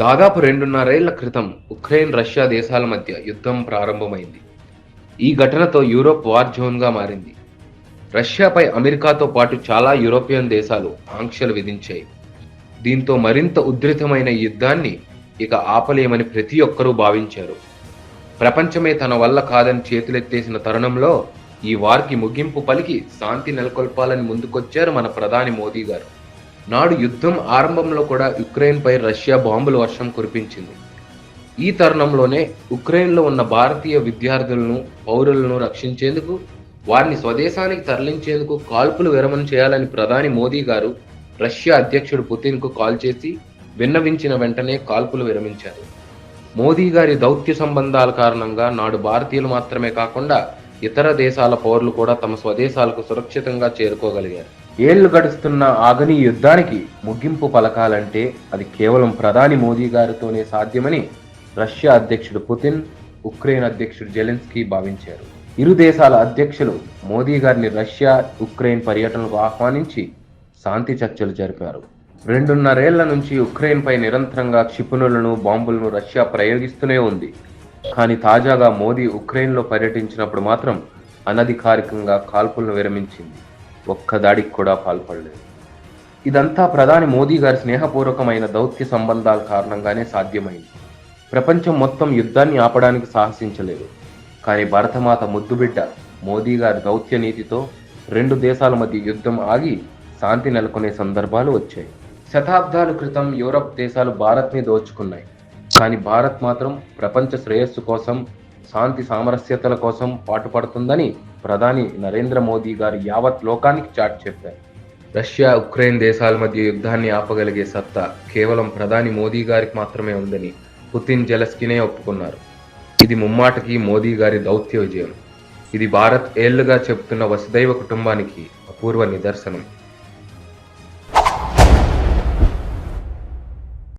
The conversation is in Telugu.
దాదాపు రెండున్నరేళ్ళ క్రితం ఉక్రెయిన్ రష్యా దేశాల మధ్య యుద్ధం ప్రారంభమైంది. ఈ ఘటనతో యూరోప్ వార్ జోన్గా మారింది. రష్యాపై అమెరికాతో పాటు చాలా యూరోపియన్ దేశాలు ఆంక్షలు విధించాయి. దీంతో మరింత ఉధృతమైన యుద్ధాన్ని ఇక ఆపలేమని ప్రతి ఒక్కరూ భావించారు. ప్రపంచమే తన వల్ల కాదని చేతులెత్తేసిన తరుణంలో ఈ వార్కి ముగింపు పలికి శాంతి నెలకొల్పాలని ముందుకొచ్చారు మన ప్రధాని మోదీ గారు. నాడు యుద్ధం ఆరంభంలో కూడా ఉక్రెయిన్పై రష్యా బాంబుల వర్షం కురిపించింది. ఈ తరుణంలోనే ఉక్రెయిన్లో ఉన్న భారతీయ విద్యార్థులను పౌరులను రక్షించేందుకు వారిని స్వదేశానికి తరలించేందుకు కాల్పులు విరమణ చేయాలని ప్రధాని మోదీ గారు రష్యా అధ్యక్షుడు పుతిన్కు కాల్ చేసి విన్నవించిన వెంటనే కాల్పులు విరమించారు. మోదీ గారి దౌత్య సంబంధాల కారణంగా నాడు భారతీయులు మాత్రమే కాకుండా ఇతర దేశాల పౌరులు కూడా తమ స్వదేశాలకు సురక్షితంగా చేరుకోగలిగారు. ఏళ్ళు గడుస్తున్న ఆగని యుద్ధానికి ముగింపు పలకాలంటే అది కేవలం ప్రధాని మోదీ గారితోనే సాధ్యమని రష్యా అధ్యక్షుడు పుతిన్ ఉక్రెయిన్ అధ్యక్షుడు జెలెన్స్కీ భావించారు. ఇరు దేశాల అధ్యక్షులు మోదీ గారిని రష్యా ఉక్రెయిన్ పర్యటనకు ఆహ్వానించి శాంతి చర్చలు జరిపారు. రెండున్నరేళ్ళ నుంచి ఉక్రెయిన్పై నిరంతరంగా క్షిపణులను బాంబులను రష్యా ప్రయోగిస్తూనే ఉంది. కానీ తాజాగా మోదీ ఉక్రెయిన్లో పర్యటించినప్పుడు మాత్రం అనధికారికంగా కాల్పులను విరమించింది. ఒక్క దాడికి కూడా పాల్పడలేదు. ఇదంతా ప్రధాని మోదీ గారి స్నేహపూర్వకమైన దౌత్య సంబంధాల కారణంగానే సాధ్యమైంది. ప్రపంచం మొత్తం యుద్ధాన్ని ఆపడానికి సాహసించలేదు. కానీ భరతమాత ముద్దుబిడ్డ మోదీ గారి దౌత్య నీతితో రెండు దేశాల మధ్య యుద్ధం ఆగి శాంతి నెలకొనే సందర్భాలు వచ్చాయి. శతాబ్దాల క్రితం యూరప్ దేశాలు భారత్ని దోచుకున్నాయి. కానీ భారత్ మాత్రం ప్రపంచ శ్రేయస్సు కోసం శాంతి సామరస్యతల కోసం పాటుపడుతుందని ప్రధాని నరేంద్ర మోదీ గారు యావత్ లోకానికి చాట్ చెప్పారు. రష్యా ఉక్రెయిన్ దేశాల మధ్య యుద్ధాన్ని ఆపగలిగే సత్తా కేవలం ప్రధాని మోదీ గారికి మాత్రమే ఉందని పుతిన్ జెలస్కినే ఒప్పుకున్నారు. ఇది ముమ్మాటకి మోదీ గారి దౌత్య విజయం. ఇది భారత్ ఏళ్ళుగా చెబుతున్న వసుదైవ కుటుంబానికి అపూర్వ నిదర్శనం.